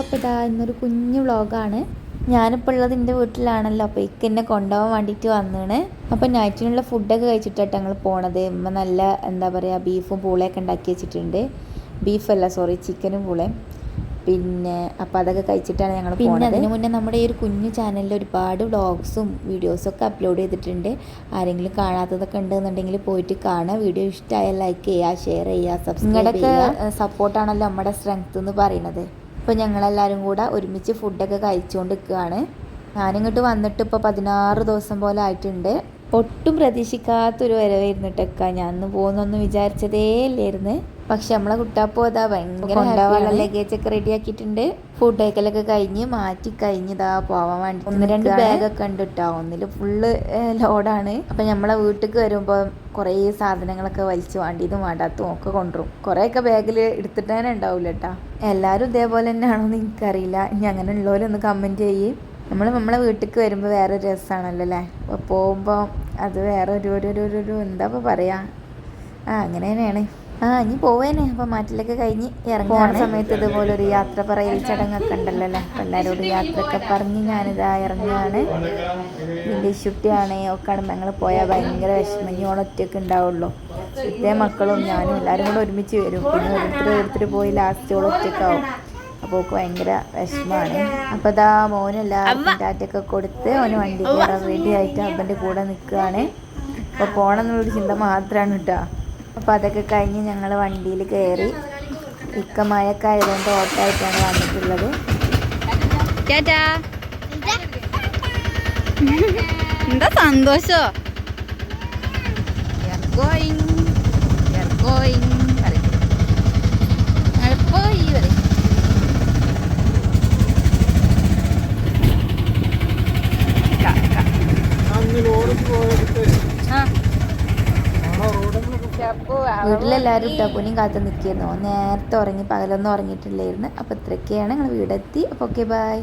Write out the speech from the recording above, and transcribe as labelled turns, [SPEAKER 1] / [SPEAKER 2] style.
[SPEAKER 1] അപ്പോൾ ഇതാ ഇന്നൊരു കുഞ്ഞു വ്ളോഗാണ്. ഞാനിപ്പോൾ ഉള്ളത് എന്റെ വീട്ടിലാണല്ലോ അപ്പോൾ ഇക്ക് എന്നെ കൊണ്ടുപോകാൻ വേണ്ടിയിട്ട് വന്നാണ്. അപ്പോൾ നൈറ്റിനുള്ള ഫുഡൊക്കെ കഴിച്ചിട്ടാണ് ഞങ്ങൾ പോണത്. ഉമ്മ നല്ല എന്താ പറയുക ബീഫും പൂളയൊക്കെ ഉണ്ടാക്കി വെച്ചിട്ടുണ്ട്. ബീഫല്ല സോറി ചിക്കനും പൂളയും. പിന്നെ അപ്പോൾ അതൊക്കെ കഴിച്ചിട്ടാണ് ഞങ്ങൾ പിന്നെ അതിന് മുന്നേ നമ്മുടെ ഈ ഒരു കുഞ്ഞു ചാനലിൽ ഒരുപാട് വ്ളോഗ്സും വീഡിയോസും ഒക്കെ അപ്ലോഡ് ചെയ്തിട്ടുണ്ട്. ആരെങ്കിലും കാണാത്തതൊക്കെ ഉണ്ടെന്നുണ്ടെങ്കിൽ പോയിട്ട് കാണുക വീഡിയോ ഇഷ്ടമായാൽ ലൈക്ക് ചെയ്യുക ഷെയർ ചെയ്യുക സബ്സ്ക്രൈബ് ചെയ്യുക. സപ്പോർട്ടാണല്ലോ നമ്മുടെ സ്ട്രെങ്ത് എന്ന് പറയുന്നത്. ഇപ്പോൾ ഞങ്ങളെല്ലാവരും കൂടെ ഒരുമിച്ച് ഫുഡൊക്കെ കഴിച്ചുകൊണ്ട് നിൽക്കുകയാണ് ഞാനിങ്ങോട്ട് വന്നിട്ട് ഇപ്പോൾ പതിനാറ് ദിവസം പോലെ ആയിട്ടുണ്ട്. ഒട്ടും പ്രതീക്ഷിക്കാത്തൊരു വരവായിരുന്നു ടെക്ക ഞാൻ അന്ന് പോകുന്നൊന്നും വിചാരിച്ചതേ ഇല്ലായിരുന്നു പക്ഷെ നമ്മളെ കുട്ടാപ്പോ അതാ ഭയങ്കര കൊണ്ടുപോകാനുള്ള ലഗേജ് ഒക്കെ റെഡി ആക്കിയിട്ടുണ്ട്. ഫുഡ് കഴിക്കലൊക്കെ കഴിഞ്ഞ് മാറ്റി കഴിഞ്ഞ് ഇതാ പോവാൻ വേണ്ടി ഒന്ന് രണ്ട് ബാഗൊക്കെ ഉണ്ട് കേട്ടോ ഒന്നിൽ ഫുള്ള് ലോഡാണ് അപ്പൊ നമ്മളെ വീട്ടിലേക്ക് വരുമ്പോൾ കുറേ സാധനങ്ങളൊക്കെ വലിച്ചു വേണ്ടിയതും വേണ്ടാത്തതും ഒക്കെ കൊണ്ടുവരും. കുറേയൊക്കെ ബാഗിൽ എടുത്തിട്ട് തന്നെ ഉണ്ടാവില്ല കേട്ടോ എല്ലാവരും ഇതേപോലെ തന്നെയാണോ എന്ന് എനിക്കറിയില്ല. ഇനി അങ്ങനെ ഉള്ളവരൊന്ന് കമന്റ് ചെയ്യേ. നമ്മൾ നമ്മളെ വീട്ടിലേക്ക് വരുമ്പോൾ വേറെ ഒരു രസമാണല്ലോ അല്ലേ അപ്പോൾ പോകുമ്പോൾ അത് വേറെ ഒരു ഒരു ഒരു ഒരു എന്താ ഇപ്പോൾ പറയാ? ആ അങ്ങനെ തന്നെയാണ്. ആ ഇനി പോവേനെ. അപ്പോൾ മാറ്റിലൊക്കെ കഴിഞ്ഞ് ഇറങ്ങുന്ന സമയത്ത് ഇതുപോലെ ഒരു യാത്ര പറയൽ ചടങ്ങൊക്കെ ഉണ്ടല്ലോ അല്ലേ എല്ലാരോട് എല്ലാവരോടും യാത്രയൊക്കെ പറഞ്ഞ് ഞാനിതാ ഇറങ്ങുകയാണ് ഇതിന്റെ ഇഷുട്ടിയാണ് ഒക്കെ ഞങ്ങൾ പോയാൽ ഭയങ്കര വിഷമം. ഇനി ഓണൊറ്റയൊക്കെ ഉണ്ടാവുള്ളൂ. ഇതേ മക്കളും ഞാനും എല്ലാവരും കൂടെ ഒരുമിച്ച് വരും. പിന്നെ ഓരോരുത്തർ ഓരോരുത്തർ പോയി ലാസ്റ്റ് ഓളൊറ്റയ്ക്കാവും അപ്പോൾ ഓക്ക് ഭയങ്കര വിഷമമാണ്. അപ്പോൾ ഇതാ മോനെല്ലാം ഡാറ്റൊക്കെ ടാറ്റൊക്കെ കൊടുത്ത് ഓന് വണ്ടി കയറാൻ റെഡി ആയിട്ട് ഹസ്ബന്റെ കൂടെ നിൽക്കുകയാണ് അപ്പോൾ പോകണമെന്നുള്ളൊരു ചിന്ത മാത്രമാണ് കേട്ടോ അപ്പോൾ അതൊക്കെ കഴിഞ്ഞ് ഞങ്ങൾ വണ്ടിയിൽ കയറി ഇക്ക മഴയൊക്കെ ആയതുകൊണ്ട് ഓട്ടമായിട്ടാണ് വന്നിട്ടുള്ളത്
[SPEAKER 2] എന്താ സന്തോഷോ? പറയും. പറയും. ക, ക. ആ. ചപ്പു, ആ,
[SPEAKER 1] വീട്ടിലെല്ലാവരും ഇട്ടാപ്പൂനെയും കാത്തു നിൽക്കുന്നു. നേരത്തെ ഉറങ്ങി പകലൊന്നും ഉറങ്ങിയിട്ടില്ലായിരുന്നു. അപ്പോൾ ഇത്രയൊക്കെയാണ് ഞങ്ങൾ വീടെത്തി. അപ്പോൾ ഓക്കെ ബൈ